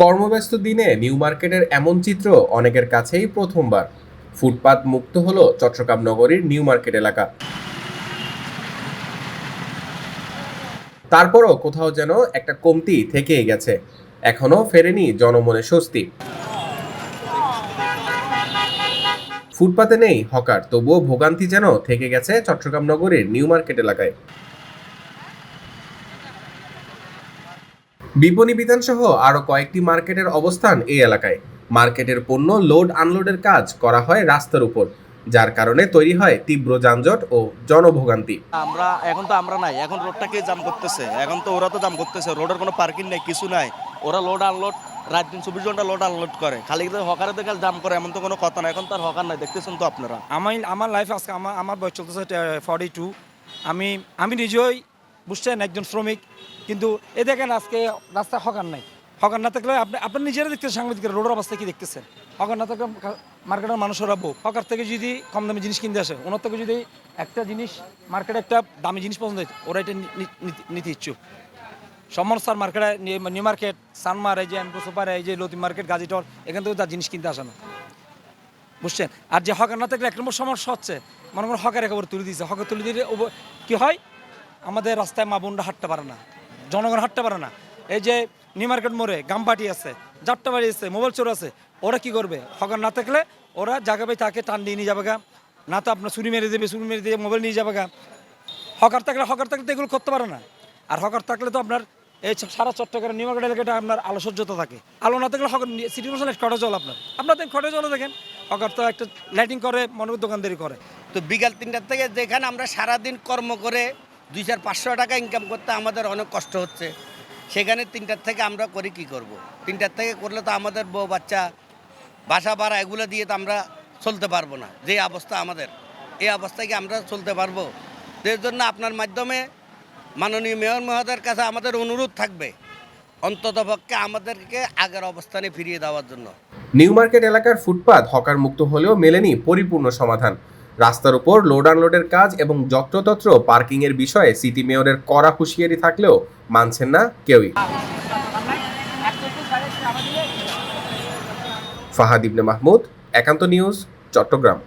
কর্মব্যস্ত দিনে নিউ মার্কেটের এমন চিত্র অনেকের কাছেই প্রথমবার। ফুটপাত মুক্ত হলো চট্টগ্রাম নগরীর নিউ মার্কেট এলাকা। তারপরও কোথাও যেন একটা কমতি থেকেই গেছে। এখনও ফেরেনি জনমনে স্বস্তি। ফুটপাতে নেই হকার, তবুও ভোগান্তি যেন থেকে গেছে চট্টগ্রাম নগরীর নিউ মার্কেট এলাকায়। বিপণী বিধানসহ আরও কয়েকটি মার্কেটের অবস্থান এই এলাকায়। মার্কেটের পণ্য লোড আনলোডের কাজ করা হয় রাস্তার উপর যার কারণে তৈরি হয় তীব্র যানজট ও জনভোগান্তি। আমরা এখন তো আমরা নাই এখন রোডটাকে জাম করতেছে। এখন তো ওরা তো জাম করতেছে রোডের কোনো পার্কিং নেই কিছু নাই। ওরা লোড আনলোড রাত দিন চব্বিশ ঘণ্টা লোড আনলোড করে। খালি হকারে দেখে জাম করে এমন তো কোনো কথা নাই। এখন তো আর হকার নাই দেখতেছেন তো আপনারা। আমার আমার লাইফ আজকে আমার আমার বয়স চলতেছে ফর্টি টু আমি আমি নিজেই বুঝছেন, একজন শ্রমিক, কিন্তু এ দেখেন আজকে রাস্তায় হকার নাই। হকার না থাকলে আপনি আপনি নিজেরা দেখতেছেন সাংবাদিকের, রোডের অবস্থা কি দেখতেছেন? হকার না থাকলে মার্কেটের মানুষেরা বউ। হকার থেকে যদি কম দামি জিনিস কিনতে আসে, ওনার থেকে যদি একটা জিনিস মার্কেটে একটা দামি জিনিস পছন্দ হয় ওরা এটা নিতে- ইচ্ছুক। সমস্যার মার্কেটে, নিউ মার্কেট সানমার এই যে এমপো সুপার এই যে লতি মার্কেট গাজীটর এখান থেকে তার জিনিস কিনতে আসে না। বুঝছেন? আর যে হকার না থাকলে এক নম্বর সমস্যা হচ্ছে, মনে করুন হকার একেবারে তুলে দিয়েছে। হকার তুলে দিলে কি হয়? আমাদের রাস্তায় মা বোনরা হাঁটতে পারে না, জনগণ হাঁটতে পারে না। এই যে নিউ মার্কেট মোড়ে গামপাটি আছে যাত্রা বাড়ি আছে, মোবাইল চোর আছে, ওরা কি করবে? হকার না থাকলে ওরা জায়গা পাই তাকে টান দিয়ে নিয়ে যাবে গা। না তো আপনার ছুরি মেরে দেবে ছুরি মেরে দিয়ে মোবাইল নিয়ে যাবে গা। হকার থাকলে হকার থাকলে তো এগুলো করতে পারে না। আর হকার থাকলে তো আপনার এই সারা চট্টগ্রাম নিউ মার্কেট এলাকাটা আপনার আলো সহ্যতা থাকে। আলো না থাকলে হকার সিটি কর্পোরেশন খটে জল আপনার। আপনার দেখেন খটে জলে দেখেন, হকার তো একটা লাইটিং করে মনে দোকানদারি করে। তো বিকাল তিনটার থেকে যেখানে আমরা সারাদিন কর্ম করে দুই চার পাঁচশো টাকা ইনকাম করতে আমাদের অনেক কষ্ট হচ্ছে। সেখানে তিনটার থেকে আমরা করি কি করব। তিনটার থেকে করলে তো আমাদের বউ বাচ্চা, বাসা ভাড়া এগুলো দিয়ে তো আমরা চলতে পারব না। যে অবস্থা আমাদের, এই অবস্থায় কি আমরা চলতে পারব? এর জন্য আপনার মাধ্যমে মাননীয় মেয়র মহোদয়ের কাছে আমাদের অনুরোধ থাকবে অন্ততপক্ষে আমাদেরকে আগের অবস্থানে ফিরিয়ে দেওয়ার জন্য। নিউ মার্কেট এলাকার ফুটপাত হকার মুক্ত হলেও মেলেনি পরিপূর্ণ সমাধান। রাস্তার উপর লোড আনলোডের কাজ এবং যত্রতত্র পার্কিং এর বিষয়ে সিটি মেয়রের কড়া হুঁশিয়ারি থাকলেও মানছেন না কেউই। ফাহাদ ইবনে মাহমুদ, একান্ত নিউজ, চট্টগ্রাম।